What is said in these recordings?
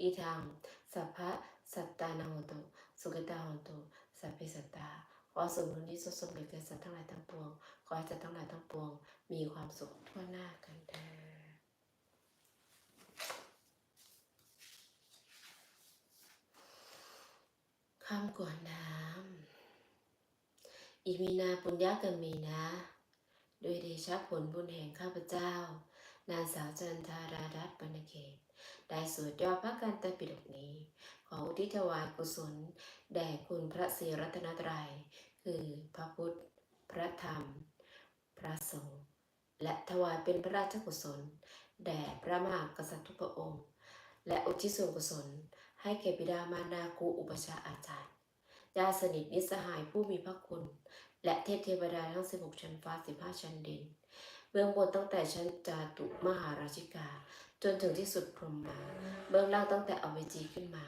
อีทางสัพพะสัตตานังโหตุสุขตาโหตุสัพเพสัตตาขอส่วนบุญที่สุดสมเด็จแก่สัตว์ทั้งหลายทั้งปวง ขอให้สัตว์ทั้งหลายทั้งปวง มีความสุขทั่วหน้ากันเถิดคำกวดน้ำอิมีนาปุญญากัมมีนะโดยเดชะผลบุญแห่งข้าพเจ้านางสาวจันทารารัตน์ปรณเขต ได้สวดย่อพระกันตปิฎกนี้ ขออุทิศถวายกุศล แด่คุณพระศรีรัตนตรัย คือพระพุทธ พระธรรม พระสงฆ์ และถวายเป็นพระราชกุศล แด่พระมหากษัตริย์ทุกพระองค์ และอุทิศส่วนกุศล ให้แก่บิดามารดาครูอุปชาอาจารย์ญาติสนิทนิสหายผู้มีพระคุณ และเทพเทวดาทั้ง 16 ชั้นฟ้า 15 ชั้นดิน เบื้องบนตั้งแต่ชั้นจาตุมหาราชิกา จนถึงที่สุดพรหมมา เบื้องล่างตั้งแต่อเวจีขึ้นมา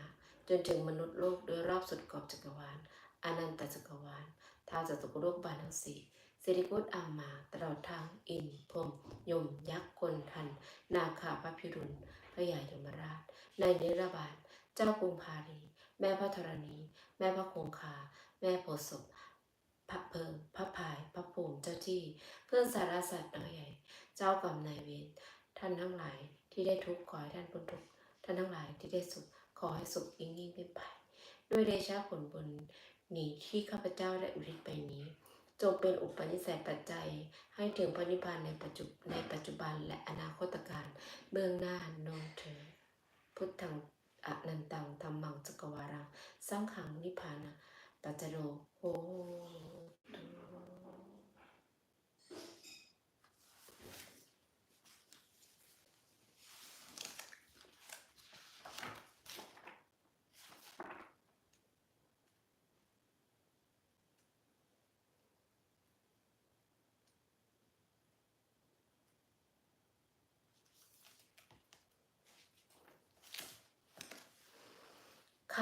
จนถึงมนุษย์โลกโดยรอบสุดขอบจักรวาลอนันตจักรวาลท้าวจตุโลกบาลทั้งสี่สิริพุทธอามาตลอดทางอินพรมยม ยักษ์คนทัน นาคาพระพิรุณพระยายมราช ในเนรบาลเจ้ากรุงพาลีแม่พระธรณี แม่พระคงคา แม่โพศพ พระเพิงพระพาย พระภูมิเจ้าที่เพื่อนสารสัตว์น้อยใหญ่ เจ้ากรรมนายเวรท่านทั้งหลายที่ได้ทุกข์ขอให้ท่านพ้นทุกข์ท่านทั้งหลายที่ได้สุขขอให้สุขยิ่งยิ่งขึ้นไป ด้วยเดชะผลบุญนี้ที่ข้าพเจ้าได้อุทิศไปนี้ จงเป็นอุปนิสัยปัจจัย ให้ถึงพระนิพพานในปัจจุในปัจจุบันและอนาคตการเบื้องหน้าโนเถิดพุทธังอนันตังธรรมังจักรวารังสังขังนิพพานะ ปัจจโรโ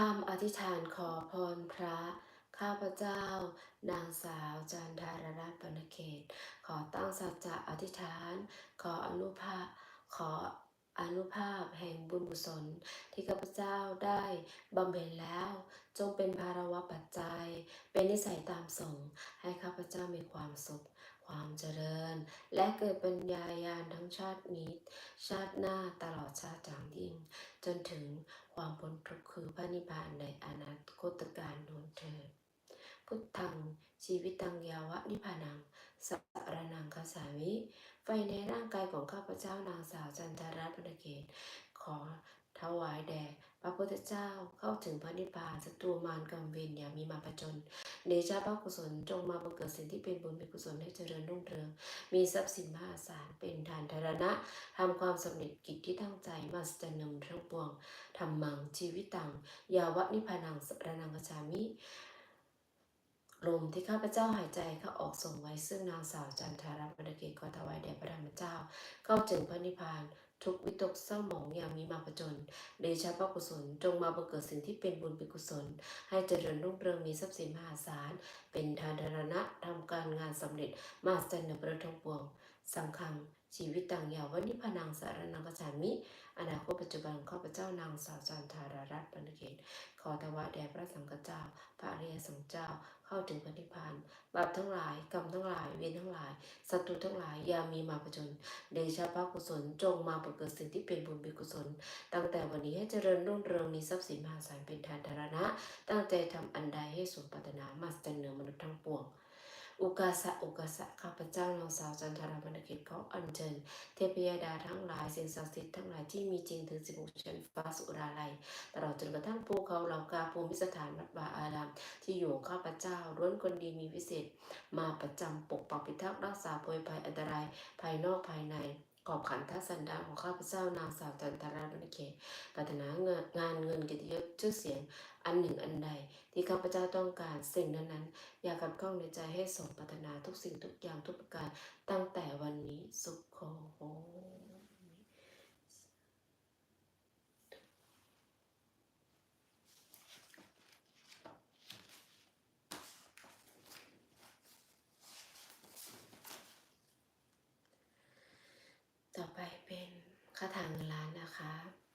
คำอธิษฐานขอพรพระ ข้าพเจ้า นางสาวจันทารรัตน์ปนเขต ขอตั้งสัจจะอธิษฐาน ขออนุภาพขออนุภาพแห่งบุญกุศลที่ข้าพเจ้าได้บำเพ็ญแล้ว จงเป็นภารวะปัจจัย เป็นนิสัยตามส่ง ให้ข้าพเจ้ามีความสุข ความเจริญ และเกิดปัญญายาณทั้งชาตินี้ ชาติหน้าตลอดชาติจางยิ่ง จนถึงความพ้นทุกข์คือพระนิพพานในอนาคตการโน้นเถิดพุทธัง ชีวิตังยาวะนิพพานังสัรนังคาสามิไฟในร่างกายของข้าพเจ้านางสาวจันทรัตน์พนเกตขอถวายแด่ พระพุทธเจ้าเข้าถึงพระนิพพานศัตรูมารกำเวรอย่ามีมาประจนเดชะพระกุศลจงมาบังเกิดสิ่งที่เป็นบุญเป็นกุศลให้เจริญรุ่งเรือง มีทรัพย์สินมหาศาลเป็นทานธารณะทำความสำเร็จกิจที่ตั้งใจมาสจนนำทั้งปวงธรรมังชีวิตัง ยาวะนิพพานังสระนังกจฉามิลมที่ข้าพเจ้าหายใจเข้าออกส่งไว้ซึ่งนางสาวจันทารัตน์วรเกตขอถวายแด่พระธรรมเจ้า เข้าถึงพระนิพพาน ทุกวิตกเศร้าหมองอย่างมีมาประจนเดชะพระกุศล จงมาบังเกิดสิ่งที่เป็นบุญเป็นกุศล ให้เจริญรุ่งเรืองมีทรัพย์สินมหาศาล เป็นทานธารณะ การงานสำเร็จมาสจันในประทงปวงสังฆังชีวิตตังยาวนิพพานังสารนังกจามิ อนาคตปัจจุบันข้าพเจ้านางสาวจันทารารัตน์ปนเกตขอถวายแด่พระสังฆเจ้า พระอริยสงฆ์เจ้า เข้าถึงพระนิพพานบาปทั้งหลาย กรรมทั้งหลาย เวรทั้งหลาย ศัตรูทั้งหลาย อย่ามีมาประจนเดชะพระกุศล จงมาประเกิดสิ่งที่เป็นบุญเป็นกุศล ตั้งแต่วันนี้ให้เจริญรุ่งเรืองมีทรัพย์สินมหาศาลเป็นทานธารณะ ตั้งใจทำอันใดให้สมปรารถนามาสจันเหนือมนุษย์ทั้งปวง อุกาสะอุกาสะข้าพเจ้านางสาวจันทราบรรณกิจขออัญเชิญเทพยดาทั้งหลายสิ่งศักดิ์สิทธิ์ทั้งหลายที่มีจริงถึงสิบหกชั้นฟ้าสุราลัยตลอดจนกระทั่งภูเขาเหล่ากาภูมิสถานวัดบาอาราม ที่อยู่ข้าพเจ้าล้วนคนดีมีวิเศษ มาประจำปกปักพิทักษ์รักษาโพยภัยอันตรายภายนอกภายใน ขอบขันทัสันดานของข้าพเจ้านางสาวจันทราบรรณเขตปรารถนาเงินงานเงินเกียรติยศชื่อเสียงอันหนึ่งอันใด ที่ข้าพเจ้าต้องการสิ่งนั้นนั้นอย่าขัดข้องในใจให้สมปรารถนาทุกสิ่งทุกอย่างทุกประการตั้งแต่วันนี้สุขโขโหต่อไปเป็น คาถาเงินล้านนะคะ